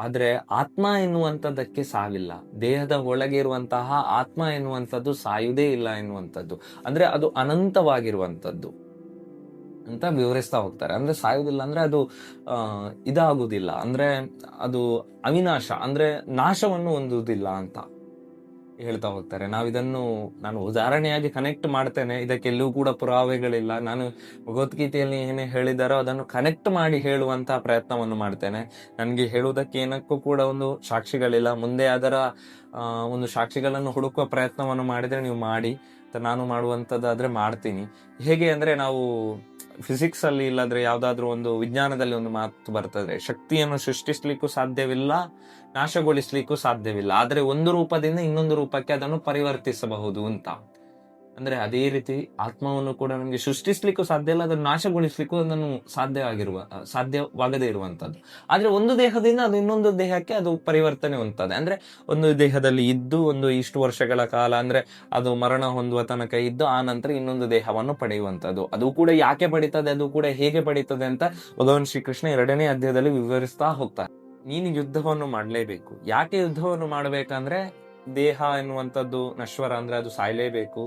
ಆದ್ರೆ ಆತ್ಮ ಎನ್ನುವಂಥದ್ದಕ್ಕೆ ಸಾವಿಲ್ಲ. ದೇಹದ ಒಳಗೆ ಇರುವಂತಹ ಆತ್ಮ ಎನ್ನುವಂಥದ್ದು ಸಾಯುವುದೇ ಇಲ್ಲ ಎನ್ನುವಂಥದ್ದು. ಅಂದ್ರೆ ಅದು ಅನಂತವಾಗಿರುವಂಥದ್ದು ಅಂತ ವಿವರಿಸ್ತಾ ಹೋಗ್ತಾರೆ. ಅಂದ್ರೆ ಸಾಯುವುದಿಲ್ಲ ಅಂದ್ರೆ ಅದು ಇದಾಗುವುದಿಲ್ಲ. ಅಂದ್ರೆ ಅದು ಅವಿನಾಶ, ಅಂದ್ರೆ ನಾಶವನ್ನು ಹೊಂದುವುದಿಲ್ಲ ಅಂತ. ಹೇಳ್ತಾ ಹೋಗ್ತಾರೆ. ನಾವು ಇದನ್ನು ನಾನು ಉದಾಹರಣೆಯಾಗಿ ಕನೆಕ್ಟ್ ಮಾಡ್ತೇನೆ. ಇದಕ್ಕೆಲ್ಲೂ ಕೂಡ ಪುರಾವೆಗಳಿಲ್ಲ. ನಾನು ಭಗವದ್ಗೀತೆಯಲ್ಲಿ ಏನೇ ಹೇಳಿದಾರೋ ಅದನ್ನು ಕನೆಕ್ಟ್ ಮಾಡಿ ಹೇಳುವಂತಹ ಪ್ರಯತ್ನವನ್ನು ಮಾಡ್ತೇನೆ. ನನಗೆ ಹೇಳುವುದಕ್ಕೆ ಏನಕ್ಕೂ ಕೂಡ ಒಂದು ಸಾಕ್ಷಿಗಳಿಲ್ಲ. ಮುಂದೆ ಅದರ ಒಂದು ಸಾಕ್ಷಿಗಳನ್ನು ಹುಡುಕುವ ಪ್ರಯತ್ನವನ್ನು ಮಾಡಿದ್ರೆ ನೀವು ಮಾಡಿ. ನಾನು ಮಾಡುವಂಥದ್ದಾದರೆ ಮಾಡ್ತೀನಿ. ಹೇಗೆ ಅಂದರೆ ನಾವು ಫಿಸಿಕ್ಸ್ ಅಲ್ಲಿ ಯಾವುದಾದ್ರೂ ಯಾವ್ದಾದ್ರು ಒಂದು ವಿಜ್ಞಾನದಲ್ಲಿ ಒಂದು ಮಾತು ಬರ್ತದೆ. ಶಕ್ತಿಯನ್ನು ಸೃಷ್ಟಿಸಲಿಕ್ಕೂ ಸಾಧ್ಯವಿಲ್ಲ, ನಾಶಗೊಳಿಸಲಿಕ್ಕೂ ಸಾಧ್ಯವಿಲ್ಲ. ಆದರೆ ಒಂದು ರೂಪದಿಂದ ಇನ್ನೊಂದು ರೂಪಕ್ಕೆ ಅದನ್ನು ಪರಿವರ್ತಿಸಬಹುದು ಅಂತ. ಅಂದ್ರೆ ಅದೇ ರೀತಿ ಆತ್ಮವನ್ನು ಕೂಡ ನಮಗೆ ಸೃಷ್ಟಿಸ್ಲಿಕ್ಕೂ ಸಾಧ್ಯ ಇಲ್ಲ, ಅದನ್ನು ನಾಶಗೊಳಿಸ್ಲಿಕ್ಕೂ ಅದನ್ನು ಸಾಧ್ಯವಾಗಿರುವ ಸಾಧ್ಯವಾಗದೇ ಇರುವಂತದ್ದು ಆದ್ರೆ ಒಂದು ದೇಹದಿಂದ ಅದು ಇನ್ನೊಂದು ದೇಹಕ್ಕೆ ಅದು ಪರಿವರ್ತನೆ ಹೊಂದ್ತದೆ ಅಂದ್ರೆ ಒಂದು ದೇಹದಲ್ಲಿ ಇದ್ದು, ಒಂದು ಇಷ್ಟು ವರ್ಷಗಳ ಕಾಲ ಅಂದ್ರೆ ಅದು ಮರಣ ಹೊಂದುವ ತನಕ ಇದ್ದು, ಆ ನಂತರ ಇನ್ನೊಂದು ದೇಹವನ್ನು ಪಡೆಯುವಂತದ್ದು ಅದು ಕೂಡ ಯಾಕೆ ಪಡಿತದೆ, ಅದು ಕೂಡ ಹೇಗೆ ಪಡೀತದೆ ಅಂತ ಭಗವಾನ್ ಶ್ರೀಕೃಷ್ಣ ಎರಡನೇ ಅಧ್ಯಾಯದಲ್ಲಿ ವಿವರಿಸ್ತಾ ಹೋಗ್ತಾರೆ ನೀನು ಯುದ್ಧವನ್ನು ಮಾಡಲೇಬೇಕು. ಯಾಕೆ ಯುದ್ಧವನ್ನು ಮಾಡಬೇಕಂದ್ರೆ ದೇಹ ಎನ್ನುವಂಥದ್ದು ನಶ್ವರ ಅಂದ್ರೆ ಅದು ಸಾಯ್ಲೇಬೇಕು.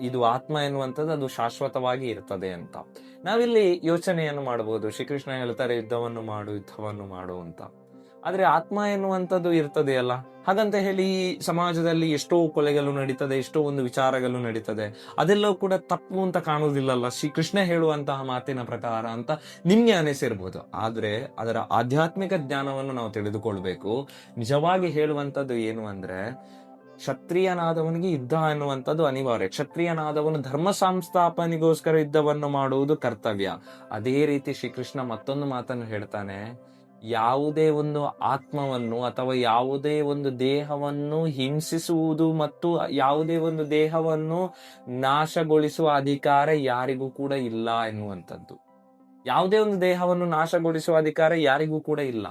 ಇದು ಆತ್ಮ ಎನ್ನುವಂಥದ್ದು ಅದು ಶಾಶ್ವತವಾಗಿ ಇರ್ತದೆ ಅಂತ. ನಾವಿಲ್ಲಿ ಯೋಚನೆಯನ್ನು ಮಾಡಬಹುದು. ಶ್ರೀಕೃಷ್ಣ ಹೇಳ್ತಾರೆ, ಯುದ್ಧವನ್ನು ಮಾಡು ಯುದ್ಧವನ್ನು ಮಾಡು ಅಂತ. ಆದ್ರೆ ಆತ್ಮ ಎನ್ನುವಂಥದ್ದು ಇರ್ತದೆಯಲ್ಲ ಹಾಗಂತ ಹೇಳಿ ಈ ಸಮಾಜದಲ್ಲಿ ಎಷ್ಟೋ ಕೊಲೆಗಳು ನಡೀತದೆ, ಎಷ್ಟೋ ಒಂದು ವಿಚಾರಗಳು ನಡೀತದೆ. ಅದೆಲ್ಲವೂ ಕೂಡ ತಪ್ಪು ಅಂತ ಕಾಣುವುದಿಲ್ಲಲ್ಲ? ಶ್ರೀಕೃಷ್ಣ ಹೇಳುವಂತಹ ಮಾತಿನ ಪ್ರಕಾರ ಅಂತ ನಿಮ್ಗೆ ಅನಿಸಿರ್ಬೋದು. ಆದ್ರೆ ಅದರ ಆಧ್ಯಾತ್ಮಿಕ ಜ್ಞಾನವನ್ನು ನಾವು ತಿಳಿದುಕೊಳ್ಬೇಕು. ನಿಜವಾಗಿ ಹೇಳುವಂತದ್ದು ಏನು ಅಂದ್ರೆ ಕ್ಷತ್ರಿಯನಾದವನಿಗೆ ಯುದ್ಧ ಅನ್ನುವಂಥದ್ದು ಅನಿವಾರ್ಯ. ಕ್ಷತ್ರಿಯನಾದವನು ಧರ್ಮ ಸಂಸ್ಥಾಪನೆಗೋಸ್ಕರ ಯುದ್ಧವನ್ನು ಮಾಡುವುದು ಕರ್ತವ್ಯ. ಅದೇ ರೀತಿ ಶ್ರೀಕೃಷ್ಣ ಮತ್ತೊಂದು ಮಾತನ್ನು ಹೇಳ್ತಾನೆ, ಯಾವುದೇ ಒಂದು ಆತ್ಮವನ್ನು ಅಥವಾ ಯಾವುದೇ ಒಂದು ದೇಹವನ್ನು ಹಿಂಸಿಸುವುದು ಮತ್ತು ಯಾವುದೇ ಒಂದು ದೇಹವನ್ನು ನಾಶಗೊಳಿಸುವ ಅಧಿಕಾರ ಯಾರಿಗೂ ಕೂಡ ಇಲ್ಲ ಎನ್ನುವಂಥದ್ದು. ಯಾವುದೇ ಒಂದು ದೇಹವನ್ನು ನಾಶಗೊಳಿಸುವ ಅಧಿಕಾರ ಯಾರಿಗೂ ಕೂಡ ಇಲ್ಲ.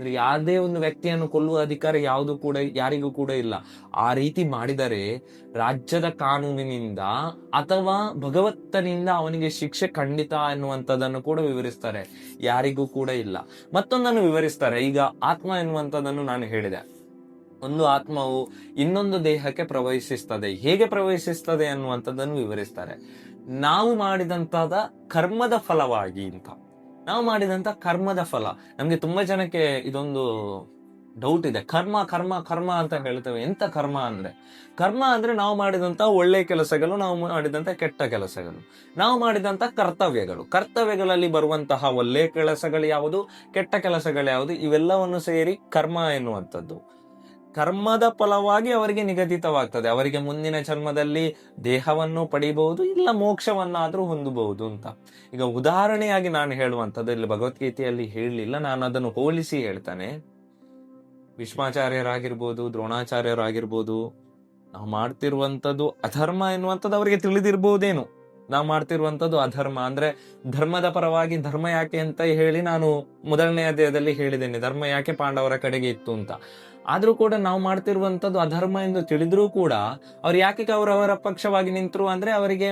ಅಂದ್ರೆ ಯಾವುದೇ ಒಂದು ವ್ಯಕ್ತಿಯನ್ನು ಕೊಲ್ಲುವ ಅಧಿಕಾರ ಯಾವುದು ಕೂಡ ಯಾರಿಗೂ ಕೂಡ ಇಲ್ಲ. ಆ ರೀತಿ ಮಾಡಿದರೆ ರಾಜ್ಯದ ಕಾನೂನಿನಿಂದ ಅಥವಾ ಭಗವತ್ತನಿಂದ ಅವನಿಗೆ ಶಿಕ್ಷೆ ಖಂಡಿತ ಎನ್ನುವಂಥದ್ದನ್ನು ಕೂಡ ವಿವರಿಸ್ತಾರೆ. ಯಾರಿಗೂ ಕೂಡ ಇಲ್ಲ. ಮತ್ತೊಂದನ್ನು ವಿವರಿಸ್ತಾರೆ. ಈಗ ಆತ್ಮ ಎನ್ನುವಂಥದ್ದನ್ನು ನಾನು ಹೇಳಿದೆ. ಒಂದು ಆತ್ಮವು ಇನ್ನೊಂದು ದೇಹಕ್ಕೆ ಪ್ರವೇಶಿಸ್ತದೆ. ಹೇಗೆ ಪ್ರವೇಶಿಸ್ತದೆ ಅನ್ನುವಂಥದ್ದನ್ನು ವಿವರಿಸ್ತಾರೆ. ನಾವು ಮಾಡಿದಂತಾದ ಕರ್ಮದ ಫಲವಾಗಿ ಅಂತ. ನಾವು ಮಾಡಿದಂತ ಕರ್ಮದ ಫಲ. ನಮ್ಗೆ ತುಂಬಾ ಜನಕ್ಕೆ ಇದೊಂದು ಡೌಟ್ ಇದೆ. ಕರ್ಮ ಕರ್ಮ ಕರ್ಮ ಅಂತ ಹೇಳ್ತೇವೆ. ಎಂತ ಕರ್ಮ ಅಂದ್ರೆ? ಕರ್ಮ ಅಂದ್ರೆ ನಾವು ಮಾಡಿದಂತ ಒಳ್ಳೆ ಕೆಲಸಗಳು, ನಾವು ಮಾಡಿದಂತ ಕೆಟ್ಟ ಕೆಲಸಗಳು. ನಾವು ಮಾಡಿದಂತ ಕರ್ತವ್ಯಗಳು. ಕರ್ತವ್ಯಗಳಲ್ಲಿ ಬರುವಂತಹ ಒಳ್ಳೆ ಕೆಲಸಗಳು ಯಾವುದು, ಕೆಟ್ಟ ಕೆಲಸಗಳು ಯಾವುದು, ಇವೆಲ್ಲವನ್ನು ಸೇರಿ ಕರ್ಮ ಎನ್ನುವಂಥದ್ದು. ಕರ್ಮದ ಫಲವಾಗಿ ಅವರಿಗೆ ನಿಗದಿತವಾಗ್ತದೆ. ಅವರಿಗೆ ಮುಂದಿನ ಜನ್ಮದಲ್ಲಿ ದೇಹವನ್ನು ಪಡಿಬಹುದು, ಇಲ್ಲ ಮೋಕ್ಷವನ್ನಾದರೂ ಹೊಂದಬಹುದು ಅಂತ. ಈಗ ಉದಾಹರಣೆಯಾಗಿ ನಾನು ಹೇಳುವಂಥದ್ದು, ಇಲ್ಲಿ ಭಗವದ್ಗೀತೆಯಲ್ಲಿ ಹೇಳಲಿಲ್ಲ, ನಾನು ಅದನ್ನು ಹೋಲಿಸಿ ಹೇಳ್ತಾನೆ. ವಿಶ್ವಾಚಾರ್ಯರಾಗಿರ್ಬೋದು, ದ್ರೋಣಾಚಾರ್ಯರಾಗಿರ್ಬೋದು, ನಾವು ಮಾಡ್ತಿರುವಂಥದ್ದು ಅಧರ್ಮ ಎನ್ನುವಂಥದ್ದು ಅವರಿಗೆ ತಿಳಿದಿರ್ಬೋದೇನು. ನಾವು ಮಾಡ್ತಿರುವಂಥದ್ದು ಅಧರ್ಮ. ಅಂದ್ರೆ ಧರ್ಮದ ಪರವಾಗಿ ಧರ್ಮ ಯಾಕೆ ಅಂತ ಹೇಳಿ ನಾನು ಮೊದಲನೇ ಅಧ್ಯಾಯದಲ್ಲಿ ಹೇಳಿದ್ದೇನೆ. ಧರ್ಮ ಯಾಕೆ ಪಾಂಡವರ ಕಡೆಗೆ ಇತ್ತು ಅಂತ. ಆದ್ರೂ ಕೂಡ ನಾವು ಮಾಡ್ತಿರುವಂತದ್ದು ಅಧರ್ಮ ಎಂದು ತಿಳಿದ್ರೂ ಕೂಡ, ಅವ್ರು ಯಾಕೆ ಕೌರವರ ಪಕ್ಷವಾಗಿ ನಿಂತರು ಅಂದ್ರೆ ಅವರಿಗೆ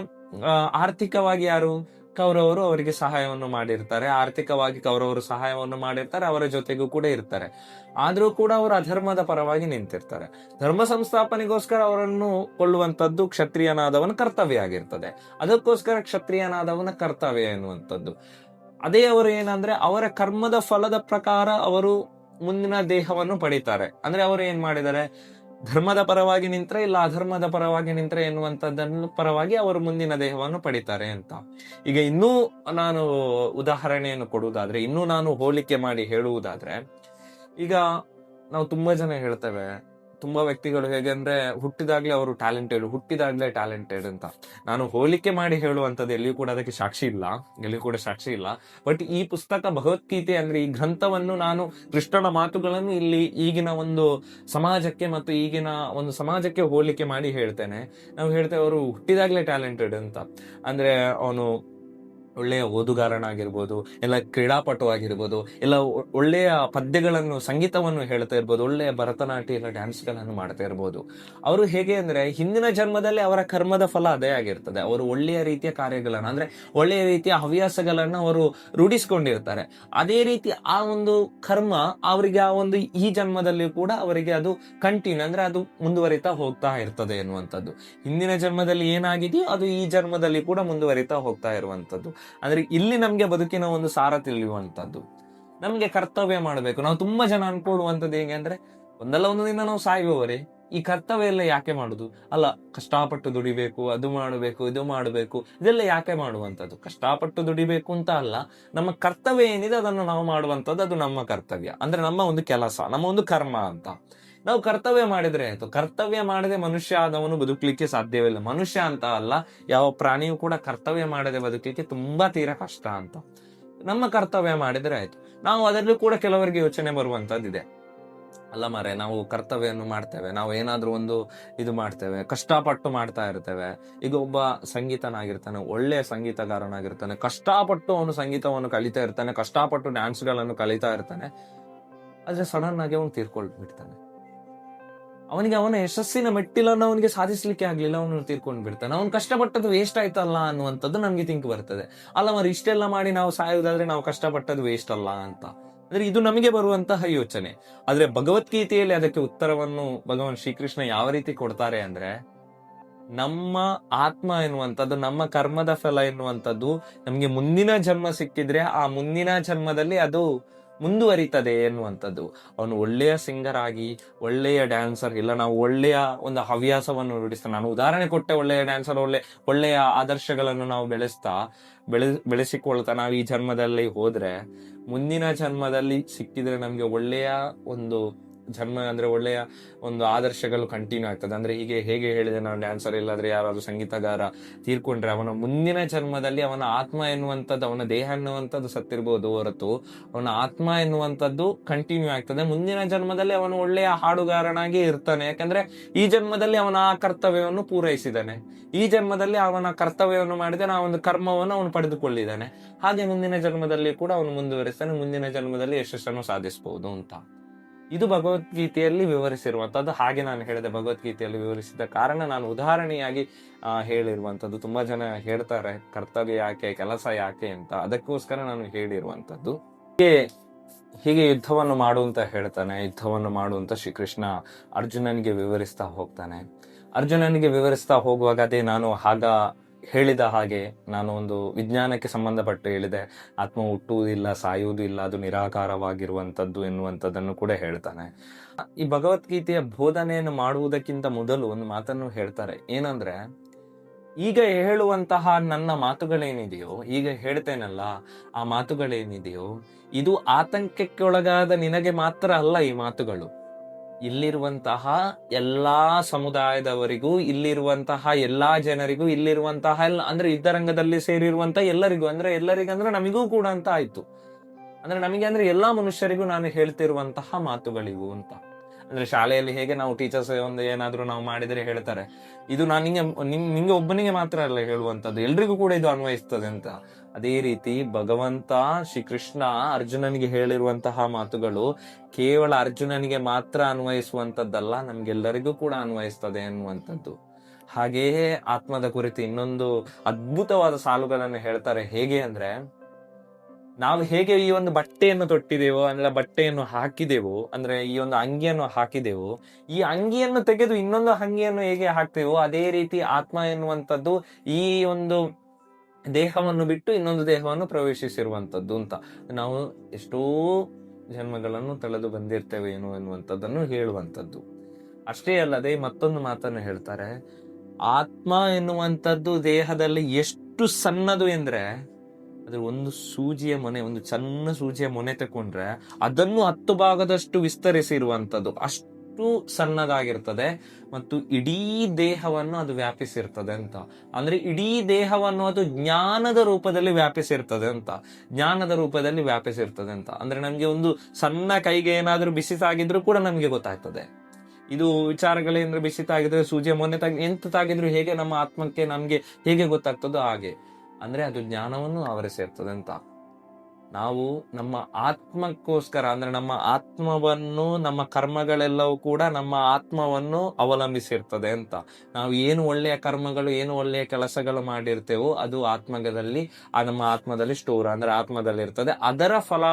ಆರ್ಥಿಕವಾಗಿ ಯಾರು? ಕೌರವರು ಅವರಿಗೆ ಸಹಾಯವನ್ನು ಮಾಡಿರ್ತಾರೆ. ಆರ್ಥಿಕವಾಗಿ ಕೌರವರು ಸಹಾಯವನ್ನು ಮಾಡಿರ್ತಾರೆ. ಅವರ ಜೊತೆಗೂ ಕೂಡ ಇರ್ತಾರೆ. ಆದರೂ ಕೂಡ ಅವರು ಅಧರ್ಮದ ಪರವಾಗಿ ನಿಂತಿರ್ತಾರೆ. ಧರ್ಮ ಸಂಸ್ಥಾಪನೆಗೋಸ್ಕರ ಅವರನ್ನು ಕೊಳ್ಳುವಂಥದ್ದು ಕ್ಷತ್ರಿಯನಾದವನ ಕರ್ತವ್ಯ ಆಗಿರ್ತದೆ. ಅದಕ್ಕೋಸ್ಕರ ಕ್ಷತ್ರಿಯನಾದವನ ಕರ್ತವ್ಯ ಎನ್ನುವಂಥದ್ದು. ಅದೇ ಅವರು ಏನಂದ್ರೆ, ಅವರ ಕರ್ಮದ ಫಲದ ಪ್ರಕಾರ ಅವರು ಮುಂದಿನ ದೇಹವನ್ನು ಪಡಿತಾರೆ. ಅಂದ್ರೆ ಅವರು ಏನ್ ಮಾಡಿದ್ದಾರೆ? ಧರ್ಮದ ಪರವಾಗಿ ನಿಂತ್ರೆ ಇಲ್ಲ ಅಧರ್ಮದ ಪರವಾಗಿ ನಿಂತ್ರೆ ಎನ್ನುವಂಥದ್ದನ್ನು ಪರವಾಗಿ ಅವರು ಮುಂದಿನ ದೇಹವನ್ನು ಪಡಿತಾರೆ ಅಂತ. ಈಗ ಇನ್ನೂ ನಾನು ಉದಾಹರಣೆಯನ್ನು ಕೊಡುವುದಾದ್ರೆ, ಇನ್ನೂ ನಾನು ಹೋಲಿಕೆ ಮಾಡಿ ಹೇಳುವುದಾದ್ರೆ, ಈಗ ನಾವು ತುಂಬಾ ಜನ ಹೇಳ್ತೇವೆ ತುಂಬಾ ವ್ಯಕ್ತಿಗಳು ಹೇಗೆ ಅಂದ್ರೆ ಹುಟ್ಟಿದಾಗ್ಲೇ ಅವರು ಟ್ಯಾಲೆಂಟೆಡ್ ಹುಟ್ಟಿದಾಗ್ಲೇ ಟ್ಯಾಲೆಂಟೆಡ್ ಅಂತ. ನಾನು ಹೋಲಿಕೆ ಮಾಡಿ ಹೇಳುವಂಥದ್ದು ಎಲ್ಲಿಯೂ ಕೂಡ ಅದಕ್ಕೆ ಸಾಕ್ಷಿ ಇಲ್ಲ, ಎಲ್ಲಿಯೂ ಕೂಡ ಸಾಕ್ಷಿ ಇಲ್ಲ. ಬಟ್ ಈ ಪುಸ್ತಕ ಭಗವದ್ಗೀತೆ ಅಂದ್ರೆ ಈ ಗ್ರಂಥವನ್ನು ನಾನು ಕೃಷ್ಣನ ಮಾತುಗಳನ್ನು ಇಲ್ಲಿ ಈಗಿನ ಒಂದು ಸಮಾಜಕ್ಕೆ ಮತ್ತು ಈಗಿನ ಒಂದು ಸಮಾಜಕ್ಕೆ ಹೋಲಿಕೆ ಮಾಡಿ ಹೇಳ್ತೇನೆ. ನಾವು ಹೇಳ್ತೇವೆ ಅವರು ಹುಟ್ಟಿದಾಗ್ಲೇ ಟ್ಯಾಲೆಂಟೆಡ್ ಅಂತ. ಅಂದ್ರೆ ಅವನು ಒಳ್ಳೆಯ ಓದುಗಾರನಾಗಿರ್ಬೋದು, ಎಲ್ಲ ಕ್ರೀಡಾಪಟು ಆಗಿರ್ಬೋದು ಎಲ್ಲ ಒಳ್ಳೆಯ ಪದ್ಯಗಳನ್ನು, ಸಂಗೀತವನ್ನು ಹೇಳ್ತಾ ಇರ್ಬೋದು, ಒಳ್ಳೆಯ ಭರತನಾಟ್ಯ ಇಲ್ಲ ಡ್ಯಾನ್ಸ್ಗಳನ್ನು ಮಾಡ್ತಾ ಇರ್ಬೋದು. ಅವರು ಹೇಗೆ ಅಂದರೆ ಹಿಂದಿನ ಜನ್ಮದಲ್ಲಿ ಅವರ ಕರ್ಮದ ಫಲ ಅದೇ ಆಗಿರ್ತದೆ. ಅವರು ಒಳ್ಳೆಯ ರೀತಿಯ ಕಾರ್ಯಗಳನ್ನು, ಅಂದರೆ ಒಳ್ಳೆಯ ರೀತಿಯ ಹವ್ಯಾಸಗಳನ್ನು ಅವರು ರೂಢಿಸ್ಕೊಂಡಿರ್ತಾರೆ. ಅದೇ ರೀತಿ ಆ ಒಂದು ಕರ್ಮ ಅವರಿಗೆ ಆ ಒಂದು ಈ ಜನ್ಮದಲ್ಲಿ ಕೂಡ ಅವರಿಗೆ ಅದು ಕಂಟಿನ್ಯೂ, ಅಂದರೆ ಅದು ಮುಂದುವರಿತಾ ಹೋಗ್ತಾ ಇರ್ತದೆ ಎನ್ನುವಂಥದ್ದು. ಹಿಂದಿನ ಜನ್ಮದಲ್ಲಿ ಏನಾಗಿದೆಯೋ ಅದು ಈ ಜನ್ಮದಲ್ಲಿ ಕೂಡ ಮುಂದುವರಿತಾ ಹೋಗ್ತಾ ಇರುವಂತದ್ದು ಅಂದ್ರೆ ಇಲ್ಲಿ ನಮ್ಗೆ ಬದುಕಿನ ಒಂದು ಸಾರ ತಿಳಿಯುವಂಥದ್ದು ನಮ್ಗೆ ಕರ್ತವ್ಯ ಮಾಡಬೇಕು. ನಾವು ತುಂಬಾ ಜನ ಅನ್ಕೊಡುವಂಥದ್ದು ಹೇಗೆ ಅಂದ್ರೆ, ಒಂದಲ್ಲ ಒಂದು ದಿನ ನಾವು ಸಾಯುವವರೇ, ಈ ಕರ್ತವ್ಯ ಎಲ್ಲ ಯಾಕೆ ಮಾಡುದು? ಅಲ್ಲ, ಕಷ್ಟಪಟ್ಟು ದುಡಿಬೇಕು, ಅದು ಮಾಡಬೇಕು, ಇದು ಮಾಡಬೇಕು, ಇದೆಲ್ಲ ಯಾಕೆ ಮಾಡುವಂಥದ್ದು? ಕಷ್ಟಪಟ್ಟು ದುಡಿಬೇಕು ಅಂತ ಅಲ್ಲ, ನಮ್ಮ ಕರ್ತವ್ಯ ಏನಿದೆ ಅದನ್ನು ನಾವು ಮಾಡುವಂಥದ್ದು ಅದು ನಮ್ಮ ಕರ್ತವ್ಯ. ಅಂದ್ರೆ ನಮ್ಮ ಒಂದು ಕೆಲಸ, ನಮ್ಮ ಒಂದು ಕರ್ಮ ಅಂತ. ನಾವು ಕರ್ತವ್ಯ ಮಾಡಿದ್ರೆ ಆಯ್ತು. ಕರ್ತವ್ಯ ಮಾಡದೆ ಮನುಷ್ಯ ಆದವನು ಬದುಕಲಿಕ್ಕೆ ಸಾಧ್ಯವಿಲ್ಲ ಮನುಷ್ಯ ಅಂತ ಅಲ್ಲ, ಯಾವ ಪ್ರಾಣಿಯೂ ಕೂಡ ಕರ್ತವ್ಯ ಮಾಡದೆ ಬದುಕಲಿಕ್ಕೆ ತುಂಬಾ ತೀರಾ ಕಷ್ಟ ಅಂತ. ನಮ್ಮ ಕರ್ತವ್ಯ ಮಾಡಿದ್ರೆ ಆಯ್ತು. ನಾವು ಅದರಲ್ಲೂ ಕೂಡ ಕೆಲವರಿಗೆ ಯೋಚನೆ ಬರುವಂತದ್ದಿದೆ. ಅಲ್ಲ ಮಾರೆ ನಾವು ಕರ್ತವ್ಯವನ್ನು ಮಾಡ್ತೇವೆ. ನಾವು ಏನಾದ್ರೂ ಒಂದು ಇದು ಮಾಡ್ತೇವೆ. ಕಷ್ಟಪಟ್ಟು ಮಾಡ್ತಾ ಇರ್ತೇವೆ. ಈಗ ಒಬ್ಬ ಸಂಗೀತನಾಗಿರ್ತಾನೆ, ಒಳ್ಳೆಯ ಸಂಗೀತಗಾರನಾಗಿರ್ತಾನೆ, ಕಷ್ಟಪಟ್ಟು ಅವನು ಸಂಗೀತವನ್ನು ಕಲಿತಾ ಇರ್ತಾನೆ, ಕಷ್ಟಪಟ್ಟು ಡ್ಯಾನ್ಸ್ಗಳನ್ನು ಕಲಿತಾ ಇರ್ತಾನೆ, ಆದ್ರೆ ಸಡನ್ ಆಗಿ ಅವನು ತೀರ್ಕೊಳ್ಬಿಡ್ತಾನೆ. ಅವನಿಗೆ ಅವನ ಯಶಸ್ಸಿನ ಮೆಟ್ಟಿಲನ್ನು ಅವನಿಗೆ ಸಾಧಿಸಲಿಕ್ಕೆ ಆಗ್ಲಿಲ್ಲ, ಅವನು ತೀರ್ಕೊಂಡು ಬಿಡ್ತಾನೆ. ಅವ್ನು ಕಷ್ಟಪಟ್ಟದ್ದು ವೇಸ್ಟ್ ಆಯ್ತಲ್ಲ ಅನ್ನುವಂಥದ್ದು ನಮಗೆ ತಿಂಕ್ ಬರ್ತದೆ. ಅಲ್ಲ ಅವರು ಇಷ್ಟೆಲ್ಲ ಮಾಡಿ ನಾವು ಸಾಯೋದಾದ್ರೆ ನಾವು ಕಷ್ಟಪಟ್ಟದ್ದು ವೇಸ್ಟ್ ಅಲ್ಲ ಅಂತ. ಅಂದ್ರೆ ಇದು ನಮಗೆ ಬರುವಂತಹ ಯೋಚನೆ. ಆದ್ರೆ ಭಗವದ್ಗೀತೆಯಲ್ಲಿ ಅದಕ್ಕೆ ಉತ್ತರವನ್ನು ಭಗವಾನ್ ಶ್ರೀಕೃಷ್ಣ ಯಾವ ರೀತಿ ಕೊಡ್ತಾರೆ ಅಂದ್ರೆ, ನಮ್ಮ ಆತ್ಮ ಎನ್ನುವಂಥದ್ದು, ನಮ್ಮ ಕರ್ಮದ ಫಲ ಎನ್ನುವಂಥದ್ದು ನಮಗೆ ಮುಂದಿನ ಜನ್ಮ ಸಿಕ್ಕಿದ್ರೆ ಆ ಮುಂದಿನ ಜನ್ಮದಲ್ಲಿ ಅದು ಮುಂದುವರಿತದೆ ಎನ್ನುವಂಥದ್ದು. ಅವನು ಒಳ್ಳೆಯ ಸಿಂಗರ್ ಆಗಿ ಒಳ್ಳೆಯ ಡ್ಯಾನ್ಸರ್, ಇಲ್ಲ ನಾವು ಒಳ್ಳೆಯ ಒಂದು ಹವ್ಯಾಸವನ್ನು ರೂಢಿಸ್ತಾ, ನಾನು ಉದಾಹರಣೆ ಕೊಟ್ಟೆ ಒಳ್ಳೆಯ ಡ್ಯಾನ್ಸರ್, ಒಳ್ಳೆ, ಒಳ್ಳೆಯ ಆದರ್ಶಗಳನ್ನು ನಾವು ಬೆಳೆಸ್ತಾ, ಬೆಳೆ, ಬೆಳೆಸಿಕೊಳ್ತಾ ನಾವು ಈ ಜನ್ಮದಲ್ಲಿ ಹೋದ್ರೆ, ಮುಂದಿನ ಜನ್ಮದಲ್ಲಿ ಸಿಕ್ಕಿದ್ರೆ ನಮಗೆ ಒಳ್ಳೆಯ ಒಂದು ಜನ್ಮ ಅಂದ್ರೆ ಒಳ್ಳೆಯ ಒಂದು ಆದರ್ಶಗಳು ಕಂಟಿನ್ಯೂ ಆಗ್ತದೆ. ಅಂದ್ರೆ ಹೀಗೆ ಹೇಗೆ ಹೇಳಿದೆ ನಾನು ಡ್ಯಾನ್ಸರ್ ಇಲ್ಲಾದ್ರೆ ಯಾರಾದ್ರೂ ಸಂಗೀತಗಾರ ತೀರ್ಕೊಂಡ್ರೆ ಅವನ ಮುಂದಿನ ಜನ್ಮದಲ್ಲಿ ಅವನ ಆತ್ಮ ಎನ್ನುವಂಥದ್ದು, ಅವನ ದೇಹ ಎನ್ನುವಂಥದ್ದು ಸತ್ತಿರ್ಬೋದು ಹೊರತು ಅವನ ಆತ್ಮ ಎನ್ನುವಂಥದ್ದು ಕಂಟಿನ್ಯೂ ಆಗ್ತದೆ. ಮುಂದಿನ ಜನ್ಮದಲ್ಲಿ ಅವನು ಒಳ್ಳೆಯ ಹಾಡುಗಾರನಾಗಿ ಇರ್ತಾನೆ. ಯಾಕಂದ್ರೆ ಈ ಜನ್ಮದಲ್ಲಿ ಅವನ ಆ ಕರ್ತವ್ಯವನ್ನು ಪೂರೈಸಿದಾನೆ ಈ ಜನ್ಮದಲ್ಲಿ ಅವನ ಕರ್ತವ್ಯವನ್ನು ಮಾಡಿದ ಆ ಒಂದು ಕರ್ಮವನ್ನು ಅವನು ಪಡೆದುಕೊಳ್ಳಿದ್ದಾನೆ. ಹಾಗೆ ಮುಂದಿನ ಜನ್ಮದಲ್ಲಿ ಕೂಡ ಅವನು ಮುಂದುವರಿಸ್ತಾನೆ. ಮುಂದಿನ ಜನ್ಮದಲ್ಲಿ ಯಶಸ್ಸನ್ನು ಸಾಧಿಸಬಹುದು ಅಂತ. ಇದು ಭಗವದ್ಗೀತೆಯಲ್ಲಿ ವಿವರಿಸಿರುವಂಥದ್ದು ಹಾಗೆ ನಾನು ಹೇಳಿದೆ ಭಗವದ್ಗೀತೆಯಲ್ಲಿ ವಿವರಿಸಿದ ಕಾರಣ ನಾನು ಉದಾಹರಣೆಯಾಗಿ ಹೇಳಿರುವಂಥದ್ದು ತುಂಬಾ ಜನ ಹೇಳ್ತಾರೆ, ಕರ್ತವ್ಯ ಯಾಕೆ, ಕೆಲಸ ಯಾಕೆ ಅಂತ. ಅದಕ್ಕೋಸ್ಕರ ನಾನು ಹೇಳಿರುವಂತದ್ದು ಹೀಗೆ ಹೀಗೆ ಯುದ್ಧವನ್ನು ಮಾಡು ಅಂತ ಹೇಳ್ತಾನೆ, ಯುದ್ಧವನ್ನು ಮಾಡು ಅಂತ ಶ್ರೀಕೃಷ್ಣ ಅರ್ಜುನನಿಗೆ ವಿವರಿಸ್ತಾ ಹೋಗ್ತಾನೆ. ಅರ್ಜುನನಿಗೆ ವಿವರಿಸ್ತಾ ಹೋಗುವಾಗ ಅದೇ ನಾನು ಆಗ ಹೇಳಿದ ಹಾಗೆ ನಾನು ಒಂದು ವಿಜ್ಞಾನಕ್ಕೆ ಸಂಬಂಧಪಟ್ಟು ಹೇಳಿದೆ. ಆತ್ಮ ಹುಟ್ಟುವುದಿಲ್ಲ, ಸಾಯುವುದಿಲ್ಲ, ಅದು ನಿರಾಕಾರವಾಗಿರುವಂಥದ್ದು ಎನ್ನುವಂಥದ್ದನ್ನು ಕೂಡ ಹೇಳ್ತಾನೆ. ಈ ಭಗವದ್ಗೀತೆಯ ಬೋಧನೆಯನ್ನು ಮಾಡುವುದಕ್ಕಿಂತ ಮೊದಲು ಒಂದು ಮಾತನ್ನು ಹೇಳ್ತಾರೆ. ಏನಂದ್ರೆ, ಈಗ ಹೇಳುವಂತಹ ನನ್ನ ಮಾತುಗಳೇನಿದೆಯೋ, ಈಗ ಹೇಳ್ತೇನಲ್ಲ, ಆ ಮಾತುಗಳೇನಿದೆಯೋ, ಇದು ಆತಂಕಕ್ಕೆ ಒಳಗಾದ ನಿನಗೆ ಮಾತ್ರ ಅಲ್ಲ ಈ ಮಾತುಗಳು. ಇಲ್ಲಿರುವಂತಹ ಎಲ್ಲಾ ಸಮುದಾಯದವರಿಗೂ, ಇಲ್ಲಿರುವಂತಹ ಎಲ್ಲಾ ಜನರಿಗೂ, ಇಲ್ಲಿರುವಂತಹ ಎಲ್ಲ, ಅಂದ್ರೆ ಯುದ್ಧರಂಗದಲ್ಲಿ ಸೇರಿರುವಂತ ಎಲ್ಲರಿಗೂ, ಅಂದ್ರೆ ಎಲ್ಲರಿಗಂದ್ರೆ ನಮಗೂ ಕೂಡ ಅಂತ ಆಯ್ತು. ಅಂದ್ರೆ ನಮಗೆ ಅಂದ್ರೆ ಎಲ್ಲಾ ಮನುಷ್ಯರಿಗೂ ನಾನು ಹೇಳ್ತಿರುವಂತಹ ಮಾತುಗಳಿವು ಅಂತ. ಅಂದ್ರೆ ಶಾಲೆಯಲ್ಲಿ ಹೇಗೆ ನಾವು ಟೀಚರ್ಸ್ ಒಂದು ಏನಾದ್ರು ನಾವು ಮಾಡಿದ್ರೆ ಹೇಳ್ತಾರೆ. ಇದು ನಾನು ನಿಮಗೆ ನಿಂಗೆ ಒಬ್ಬನಿಗೆ ಮಾತ್ರ ಅಲ್ಲ ಹೇಳುವಂತದ್ದು ಎಲ್ರಿಗೂ ಕೂಡ ಇದು ಅನ್ವಯಿಸ್ತದೆ ಅಂತ. ಅದೇ ರೀತಿ ಭಗವಂತ ಶ್ರೀಕೃಷ್ಣ ಅರ್ಜುನನಿಗೆ ಹೇಳಿರುವಂತಹ ಮಾತುಗಳು ಕೇವಲ ಅರ್ಜುನನಿಗೆ ಮಾತ್ರ ಅನ್ವಯಿಸುವಂತದ್ದಲ್ಲ ನಮ್ಗೆಲ್ಲರಿಗೂ ಕೂಡ ಅನ್ವಯಿಸ್ತದೆ ಅನ್ನುವಂಥದ್ದು. ಹಾಗೆಯೇ ಆತ್ಮದ ಕುರಿತು ಇನ್ನೊಂದು ಅದ್ಭುತವಾದ ಸಾಲುಗಳನ್ನು ಹೇಳ್ತಾರೆ. ಹೇಗೆ ಅಂದ್ರೆ ನಾವು ಹೇಗೆ ಈ ಒಂದು ಬಟ್ಟೆಯನ್ನು ತೊಟ್ಟಿದೆವೋ ಅಂದ್ರೆ ಬಟ್ಟೆಯನ್ನು ಹಾಕಿದೆವೋ, ಅಂದ್ರೆ ಈ ಒಂದು ಅಂಗಿಯನ್ನು ಹಾಕಿದೆವೋ, ಈ ಅಂಗಿಯನ್ನು ತೆಗೆದು ಇನ್ನೊಂದು ಅಂಗಿಯನ್ನು ಹೇಗೆ ಹಾಕ್ತೇವೋ, ಅದೇ ರೀತಿ ಆತ್ಮ ಎನ್ನುವಂಥದ್ದು ಈ ಒಂದು ದೇಹವನ್ನು ಬಿಟ್ಟು ಇನ್ನೊಂದು ದೇಹವನ್ನು ಪ್ರವೇಶಿಸಿರುವಂಥದ್ದು ಅಂತ. ನಾವು ಎಷ್ಟೋ ಜನ್ಮಗಳನ್ನು ತಳೆದು ಬಂದಿರ್ತೇವೆ ಏನು ಎನ್ನುವಂಥದ್ದನ್ನು ಹೇಳುವಂಥದ್ದು. ಅಷ್ಟೇ ಅಲ್ಲದೆ ಮತ್ತೊಂದು ಮಾತನ್ನು ಹೇಳ್ತಾರೆ. ಆತ್ಮ ಎನ್ನುವಂಥದ್ದು ದೇಹದಲ್ಲಿ ಎಷ್ಟು ಸಣ್ಣದು ಎಂದ್ರೆ ಅದ್ರ ಒಂದು ಸೂಜಿಯ ಮೊನೆ, ಒಂದು ಸಣ್ಣ ಸೂಜಿಯ ಮೊನೆ ತಕೊಂಡ್ರೆ ಅದನ್ನು ಹತ್ತು ಭಾಗದಷ್ಟು ವಿಸ್ತರಿಸಿರುವಂತದ್ದು ಅಷ್ಟು ಸಣ್ಣದಾಗಿರ್ತದೆ ಮತ್ತು ಇಡೀ ದೇಹವನ್ನು ಅದು ವ್ಯಾಪಿಸಿರ್ತದೆ ಅಂತ. ಅಂದ್ರೆ ಇಡೀ ದೇಹವನ್ನು ಅದು ಜ್ಞಾನದ ರೂಪದಲ್ಲಿ ವ್ಯಾಪಿಸಿರ್ತದೆ ಅಂತ. ಜ್ಞಾನದ ರೂಪದಲ್ಲಿ ವ್ಯಾಪಿಸಿರ್ತದೆ ಅಂತ. ಅಂದ್ರೆ ನಮ್ಗೆ ಒಂದು ಸಣ್ಣ ಕೈಗೆ ಏನಾದ್ರೂ ಬಿಸಿ ತಾಗಿದ್ರು ಕೂಡ ನಮ್ಗೆ ಗೊತ್ತಾಗ್ತದೆ. ಇದು ವಿಚಾರಗಳೇನಾದ್ರೂ ಬಿಸಿ ತಾಗಿದ್ರೆ ಸೂಜಿಯ ಮೊನ್ನೆ ತಾಗಿ, ಎಂತ ತಾಗಿದ್ರು ಹೇಗೆ ನಮ್ಮ ಆತ್ಮಕ್ಕೆ ನಮ್ಗೆ ಹೇಗೆ ಗೊತ್ತಾಗ್ತದೋ ಹಾಗೆ. ಅಂದ್ರೆ ಅದು ಜ್ಞಾನವನ್ನು ಆವರಿಸಿರ್ತದೆ ಅಂತ. ನಾವು ನಮ್ಮ ಆತ್ಮಕ್ಕೋಸ್ಕರ ಅಂದ್ರೆ ನಮ್ಮ ಆತ್ಮವನ್ನು, ನಮ್ಮ ಕರ್ಮಗಳೆಲ್ಲವೂ ಕೂಡ ನಮ್ಮ ಆತ್ಮವನ್ನು ಅವಲಂಬಿಸಿರ್ತದೆ ಅಂತ. ನಾವು ಏನು ಒಳ್ಳೆಯ ಕರ್ಮಗಳು, ಏನು ಒಳ್ಳೆಯ ಕೆಲಸಗಳು ಮಾಡಿರ್ತೇವೋ ಅದು ಆತ್ಮಗದಲ್ಲಿ, ಆ ನಮ್ಮ ಆತ್ಮದಲ್ಲಿ ಸ್ಟೋರ್ ಅಂದ್ರೆ ಆತ್ಮದಲ್ಲಿ ಇರ್ತದೆ ಅದರ ಫಲ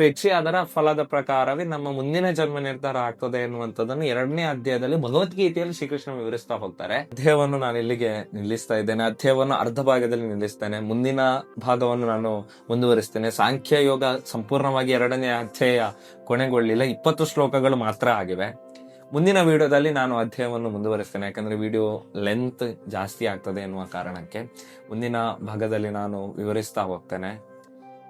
ಅಪೇಕ್ಷೆ ಅದರ ಫಲದ ಪ್ರಕಾರವೇ ನಮ್ಮ ಮುಂದಿನ ಜನ್ಮ ನಿರ್ಧಾರ ಆಗ್ತದೆ ಎನ್ನುವಂಥದ್ದನ್ನು ಎರಡನೇ ಅಧ್ಯಾಯದಲ್ಲಿ ಭಗವದ್ಗೀತೆಯಲ್ಲಿ ಶ್ರೀಕೃಷ್ಣ ವಿವರಿಸ್ತಾ ಹೋಗ್ತಾರೆ. ಅಧ್ಯಾಯವನ್ನು ನಾನು ಇಲ್ಲಿಗೆ ನಿಲ್ಲಿಸ್ತಾ ಇದ್ದೇನೆ. ಅಧ್ಯಯವನ್ನು ಅರ್ಧ ಭಾಗದಲ್ಲಿ ನಿಲ್ಲಿಸ್ತೇನೆ. ಮುಂದಿನ ಭಾಗವನ್ನು ನಾನು ಮುಂದುವರಿಸ್ತೇನೆ. ಸಾಂಖ್ಯ ಯೋಗ ಸಂಪೂರ್ಣವಾಗಿ ಎರಡನೇ ಅಧ್ಯಾಯ ಕೊನೆಗೊಳ್ಳಿಲ್ಲ. ಇಪ್ಪತ್ತು ಶ್ಲೋಕಗಳು ಮಾತ್ರ ಆಗಿವೆ. ಮುಂದಿನ ವಿಡಿಯೋದಲ್ಲಿ ನಾನು ಅಧ್ಯಯವನ್ನು ಮುಂದುವರಿಸ್ತೇನೆ. ಯಾಕಂದ್ರೆ ವಿಡಿಯೋ ಲೆಂತ್ ಜಾಸ್ತಿ ಆಗ್ತದೆ ಎನ್ನುವ ಕಾರಣಕ್ಕೆ ಮುಂದಿನ ಭಾಗದಲ್ಲಿ ನಾನು ವಿವರಿಸ್ತಾ ಹೋಗ್ತೇನೆ.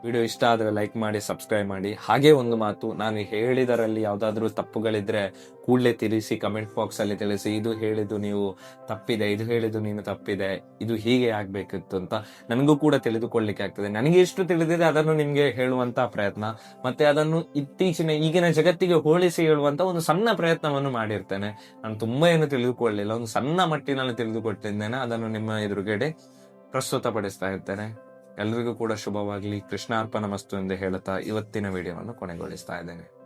ವಿಡಿಯೋ ಇಷ್ಟ ಆದರೆ ಲೈಕ್ ಮಾಡಿ, ಸಬ್ಸ್ಕ್ರೈಬ್ ಮಾಡಿ. ಹಾಗೆ ಒಂದು ಮಾತು, ನಾನು ಹೇಳಿದರಲ್ಲಿ ಯಾವುದಾದ್ರೂ ತಪ್ಪುಗಳಿದ್ರೆ ಕೂಡಲೇ ತಿಳಿಸಿ ಕಮೆಂಟ್ ಬಾಕ್ಸ್ ಅಲ್ಲಿ ತಿಳಿಸಿ. ಇದು ಹೇಳಿದ್ದು ನೀವು ತಪ್ಪಿದೆ, ಇದು ಹೇಳಿದ್ದು ನೀನು ತಪ್ಪಿದೆ, ಇದು ಹೀಗೆ ಆಗಬೇಕಿತ್ತು ಅಂತ ನನಗೂ ಕೂಡ ತಿಳಿದುಕೊಳ್ಳಿಕ್ಕೆ ಆಗ್ತದೆ. ನನಗೆ ಎಷ್ಟು ತಿಳಿದಿದೆ ಅದನ್ನು ನಿಮಗೆ ಹೇಳುವಂತ ಪ್ರಯತ್ನ. ಮತ್ತೆ ಅದನ್ನು ಇತ್ತೀಚಿನ ಈಗಿನ ಜಗತ್ತಿಗೆ ಹೋಲಿಸಿ ಹೇಳುವಂತ ಒಂದು ಸಣ್ಣ ಪ್ರಯತ್ನವನ್ನು ಮಾಡಿರ್ತೇನೆ. ನಾನು ತುಂಬಾ ಏನು ತಿಳಿದುಕೊಳ್ಳಿಲ್ಲ ಒಂದು ಸಣ್ಣ ಮಟ್ಟಿನಲ್ಲಿ ತಿಳಿದುಕೊಟ್ಟಿದ್ದೇನೆ. ಅದನ್ನು ನಿಮ್ಮ ಎದುರುಗಡೆ ಪ್ರಸ್ತುತಪಡಿಸ್ತಾ ಇರ್ತೇನೆ. ಎಲ್ರಿಗೂ ಕೂಡ ಶುಭವಾಗಲಿ. ಕೃಷ್ಣಾರ್ಪಣ ಮಸ್ತು ಎಂದು ಹೇಳುತ್ತಾ ಇವತ್ತಿನ ವಿಡಿಯೋವನ್ನು ಕೊನೆಗೊಳಿಸ್ತಾ ಇದ್ದೇನೆ.